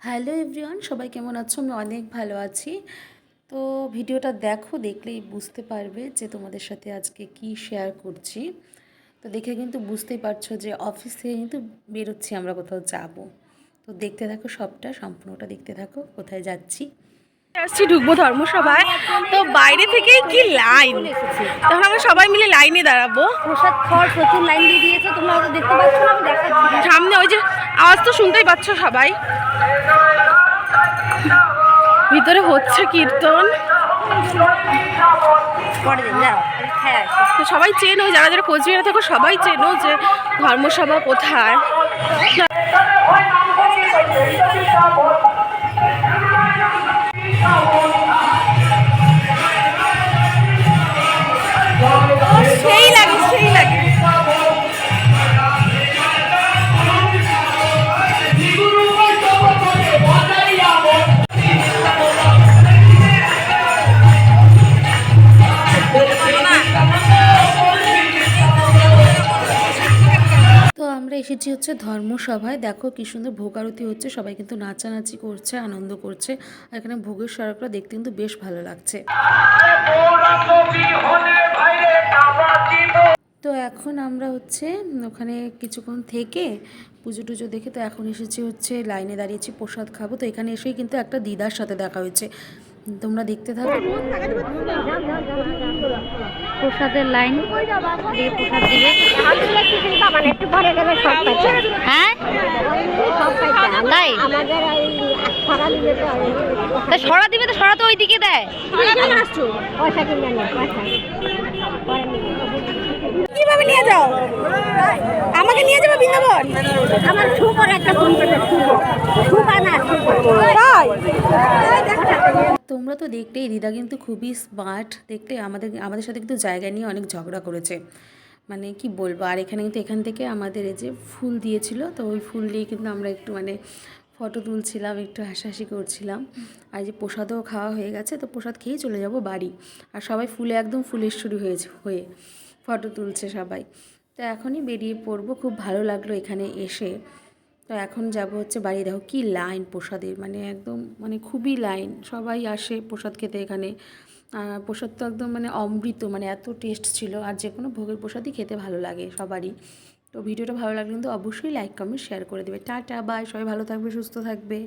Hello everyone সবাই কেমন আছো? আমি অনেক ভালো আছি। তো ভিডিওটা দেখো দেখলেই বুঝতে পারবে যে তোমাদের সাথে আজকে কি শেয়ার করছি। তো দেখে কিন্তু বুঝতেই পারছ যে অফিস থেকে কিন্তু বেরোচ্ছি আমরা কোথাও যাব। তো দেখতে থাকো সবটা সম্পূর্ণটা দেখতে থাকো কোথায় যাচ্ছি। আসছি ঢুকবো ধর্মসভায়। তো বাইরে থেকে কি লাইন তখন আমরা সবাই মিলে লাইনে দাঁড়াবো। প্রসাদ খাওয়ার প্রচুর লাইন দিয়ে দিয়েছে তোমরা দেখতে পাচ্ছ না? আমি দেখাচ্ছি। সামনে ওই যে আওয়াজ তো শুনতেই পাচ্ছ সবাই। ভিতরে হচ্ছে কীর্তন। সবাই চেন যারা যারা কোচবিহারে থাকো সবাই চেনো যে ধর্মসভা কোথায়। আমরা এসেছি হচ্ছে ধর্মসভায়। দেখো কি সুন্দর ভোগ আরতি হচ্ছে, সবাই কিন্তু নাচানাচি করছে, আনন্দ করছে। আর এখানে ভোগের স্বরূপটা দেখতে কিন্তু বেশ ভালো লাগছে। তো এখন আমরা হচ্ছে ওখানে কিছুক্ষণ থেকে পুজো টুজো দেখে তো এখন এসেছি হচ্ছে লাইনে দাঁড়িয়েছি, প্রসাদ খাব। তো এখানে এসেই কিন্তু একটা দিদার সাথে দেখা হয়েছে। তোমরা দেখতে থাকো। প্রসাদের লাইন। দিয়ে প্রসাদ দিবে। একটু পরে গেলে সব পাইছে হ্যাঁ? তাই? তা সরা দিবে তো সরা তো ওই দিকে দেয়। পয়সা কিনে নে পয়সা কীভাবে নিয়ে যাও? আমাকে নিয়ে যাবে বৃন্দাবন? আমার সুপর একটা ফোন পেতে সুপর সুপা না তাই তোমরা তো দেখলেই দিদা কিন্তু খুবই স্মার্ট দেখলে আমাদের আমাদের সাথে কিন্তু জায়গা নিয়ে অনেক ঝগড়া করেছে। মানে কি বলব, আর এখানে কিন্তু এখান থেকে আমাদের এই যে ফুল দিয়েছিল, তো ওই ফুল দিয়ে কিন্তু আমরা একটু মানে ফটো তুলছিলাম, একটু হাসাহাসি করছিলাম। আর যে প্রসাদও খাওয়া হয়ে গেছে, তো প্রসাদ খেয়েই চলে যাব বাড়ি। আর সবাই ফুলে একদম ফুলেশ্বরী হয়েছে, হয়ে ফটো তুলছে সবাই। তো এখনই বেরিয়ে পড়ব, খুব ভালো লাগল এখানে এসে। তো এখন যাব হচ্ছে বাড়ি। দেখো কি লাইন প্রসাদের মানে একদম মানে খুবই লাইন সবাই আসে প্রসাদ খেতে এখানে। প্রসাদ তো একদম মানে অমৃত মানে এত টেস্ট ছিল। আর যে কোনো ভোগের প্রসাদই খেতে ভালো লাগে সবারই। তো ভিডিওটা ভালো লাগলে কিন্তু অবশ্যই লাইক কমেন্ট শেয়ার করে দেবে। টাটা বাই সবাই ভালো থাকবে, সুস্থ থাকবে।